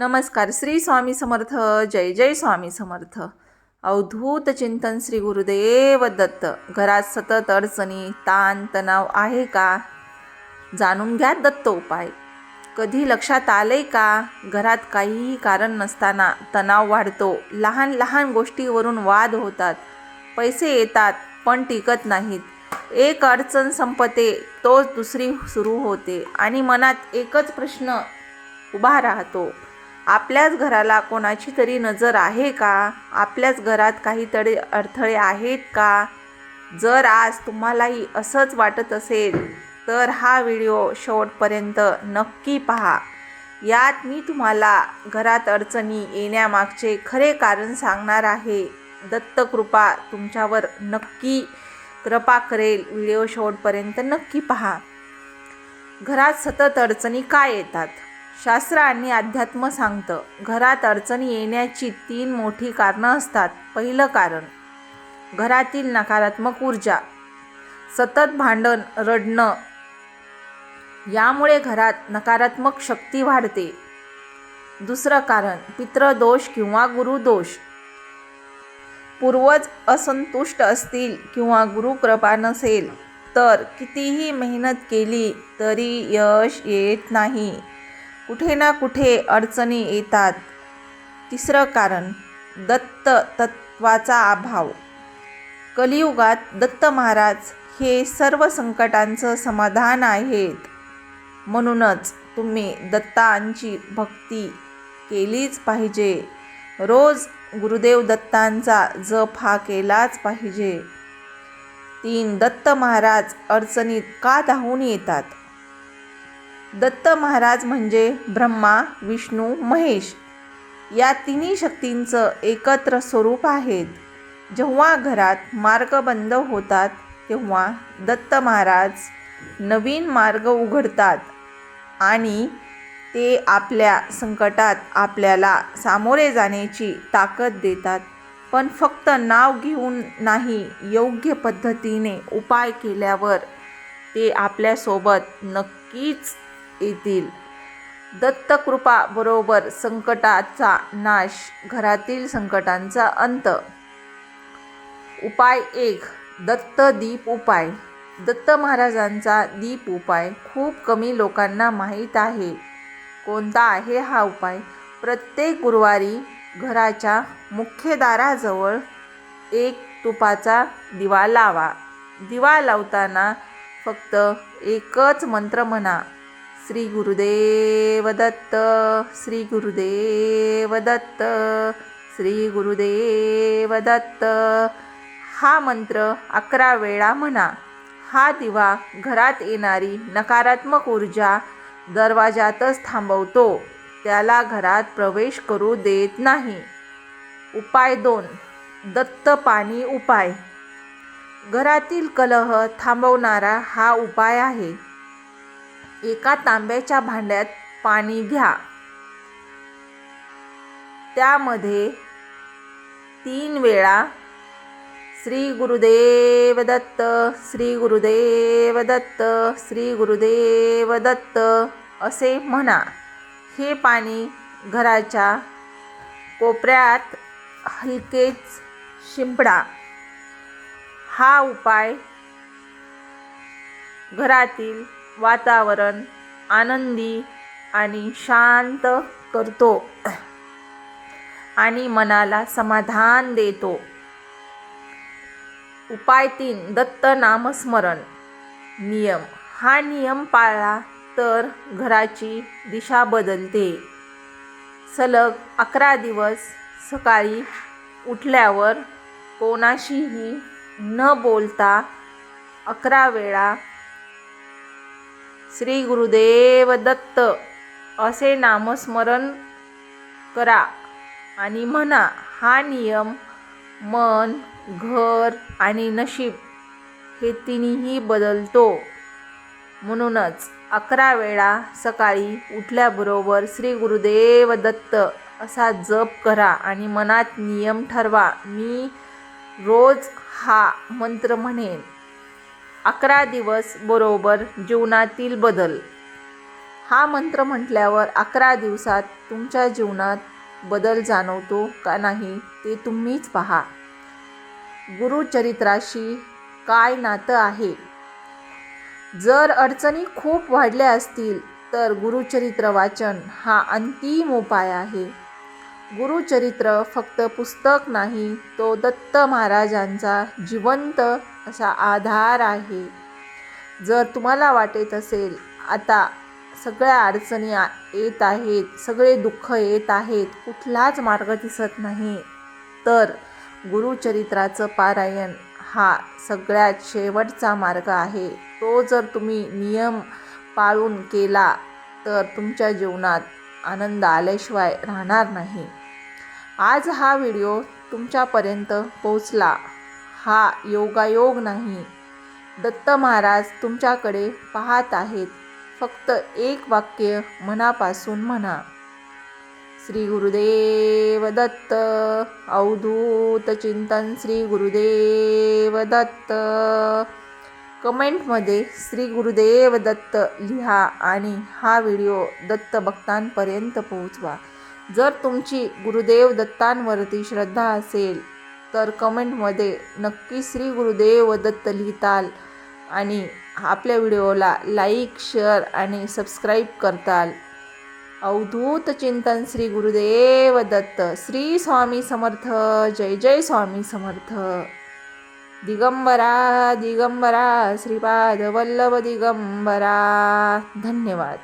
नमस्कार श्री स्वामी समर्थ जय जय स्वामी समर्थ. अवधूत चिंतन श्री गुरुदेव दत्त. घरात सतत अडचणी ताण तणाव आहे का? जाणून घ्या दत्त उपाय. कधी लक्षात आले का? घरात काहीही कारण नसताना तणाव वाढतो. लहान लहान गोष्टीवरून वाद होतात. पैसे येतात पण टिकत नाहीत. एक अडचण संपते तोच दुसरी सुरू होते. आणि मनात एकच प्रश्न उभा राहतो. आपल्याच घराला कोणाची तरी नजर आहे का? आपल्याच घरात काहीतरी अडथळे आहेत का? जर आज तुम्हालाही असंच वाटत असेल तर हा व्हिडिओ शेवटपर्यंत नक्की पहा. यात मी तुम्हाला घरात अडचणी येण्यामागचे खरे कारण सांगणार आहे. दत्तकृपा तुमच्यावर नक्की कृपा करेल. व्हिडिओ शेवटपर्यंत नक्की पहा. घरात सतत अडचणी का येतात? शास्त्र आणि अध्यात्म सांगतं. घरात अडचणी येण्याची तीन मोठी कारणं असतात. पहिलं कारण घरातील नकारात्मक ऊर्जा सतत भांडण रडणं यामुळे घरात नकारात्मक शक्ती वाढते. दुसरं कारण पितृदोष किंवा गुरुदोष पूर्वज असंतुष्ट असतील किंवा गुरुकृपा नसेल तर कितीही मेहनत केली तरी यश येत नाही. कुठे ना कुठे अडचणी येतात. तिसरं कारण दत्त तत्वाचा अभाव. कलियुगात दत्त महाराज हे सर्व संकटांचं समाधान आहेत. म्हणूनच तुम्ही दत्तांची भक्ती केलीच पाहिजे. रोज गुरुदेव दत्तांचा जप हा केलाच पाहिजे. तीन दत्त महाराज अडचणीत का धावून येतात? दत्त महाराज म्हणजे ब्रह्मा विष्णू महेश. या तिन्ही शक्तींचं एकत्र स्वरूप आहेत. जेव्हा घरात मार्ग बंद होतात तेव्हा दत्त महाराज नवीन मार्ग उघडतात आणि ते आपल्या संकटात आपल्याला सामोरे जाण्याची ताकद देतात. पण फक्त नाव घेऊन नाही योग्य पद्धतीने उपाय केल्यावर ते आपल्यासोबत नक्कीच येतील. दत्तकृपा बरोबर संकटाचा नाश घरातील संकटांचा अंत. उपाय एक दत्त दीप उपाय. दत्त महाराजांचा दीप उपाय खूप कमी लोकांना माहीत आहे. कोणता आहे हा उपाय? प्रत्येक गुरुवारी घराच्या मुख्य दाराजवळ एक तुपाचा दिवा लावा. दिवा लावताना फक्त एकच मंत्र म्हणा. श्री गुरुदेव दत्त श्री गुरुदेव दत्त श्री गुरुदेव दत्त. हा मंत्र अकरा वेळा म्हणा. हा दिवा घरात येणारी नकारात्मक ऊर्जा दरवाजातच थांबवतो. त्याला घरात प्रवेश करू देत नाही. उपाय दोन. दत्त पाणी उपाय. घरातील कलह थांबवणारा हा उपाय आहे. एका तांब्याच्या भांड्यात पाणी घ्या. त्यामध्ये तीन वेळा श्री गुरुदेव दत्त श्री गुरुदेव दत्त श्री गुरुदेव दत्त असे म्हणा. हे पाणी घराच्या कोपऱ्यात हलकेच शिंपडा. हा उपाय घरातील वातावरण आनंदी आणि शांत करतो आणि मनाला समाधान देतो. उपाय तीन दत्त नामस्मरण. नियम. हा नियम पाळला तर घराची दिशा बदलते. सलग अकरा दिवस सकाळी उठल्यावर कोणाशीही न बोलता अकरा वेळा श्री गुरुदेव दत्त असे नामस्मरण करा आणि म्हणा हा नियम मन घर आणि नशीब हे तिन्ही बदलतो. म्हणूनच अकरा वेळा सकाळी उठल्याबरोबर श्री गुरुदेव दत्त असा जप करा आणि मनात नियम ठरवा. मी रोज हा मंत्र म्हणेन. अकरा दिवस बरोबर जीवनातील बदल. हा मंत्र म्हटल्यावर अकरा दिवसात तुमच्या जीवनात बदल जाणवतो का नाही ते तुम्हीच पहा. गुरुचरित्राशी काय नातं आहे? जर अडचणी खूप वाढल्या असतील तर गुरुचरित्र वाचन हा अंतिम उपाय आहे. गुरुचरित्र फक्त पुस्तक नाही तो दत्त महाराजांचा जिवंत असा आधार आहे. जर तुम्हाला वाटत असेल आता सगळ्या अडचणी आ- येत आहेत सगळे दुःख येत आहेत कुठलाच मार्ग दिसत नाही तर गुरुचरित्राचं पारायण हा सगळ्यात शेवटचा मार्ग आहे. तो जर तुम्ही नियम पाळून केला तर तुमच्या जीवनात आनंद आल्याशिवाय राहणार नाही. आज हा व्हिडिओ तुमच्यापर्यंत पोचला हा योगायोग नाही. दत्त महाराज तुमच्याकडे पाहत आहेत. फक्त एक वाक्य मनापासून म्हणा. श्री गुरुदेव दत्त अवधूत चिंतन श्री गुरुदेव दत्त. कमेंटमध्ये श्री गुरुदेव दत्त लिहा आणि हा व्हिडिओ दत्त भक्तांपर्यंत पोहोचवा. जर तुमची गुरुदेव दत्तांवरती श्रद्धा असेल तर कमेंटमध्ये नक्की श्री गुरुदेव दत्त लिहिताल आणि आपल्या व्हिडिओला लाईक शेअर आणि सबस्क्राईब करताल. अवधूत चिंतन श्री गुरुदेव दत्त. श्री स्वामी समर्थ. जय जय स्वामी समर्थ. दिगंबरा दिगंबरा श्रीपाद वल्लभ दिगंबरा. धन्यवाद.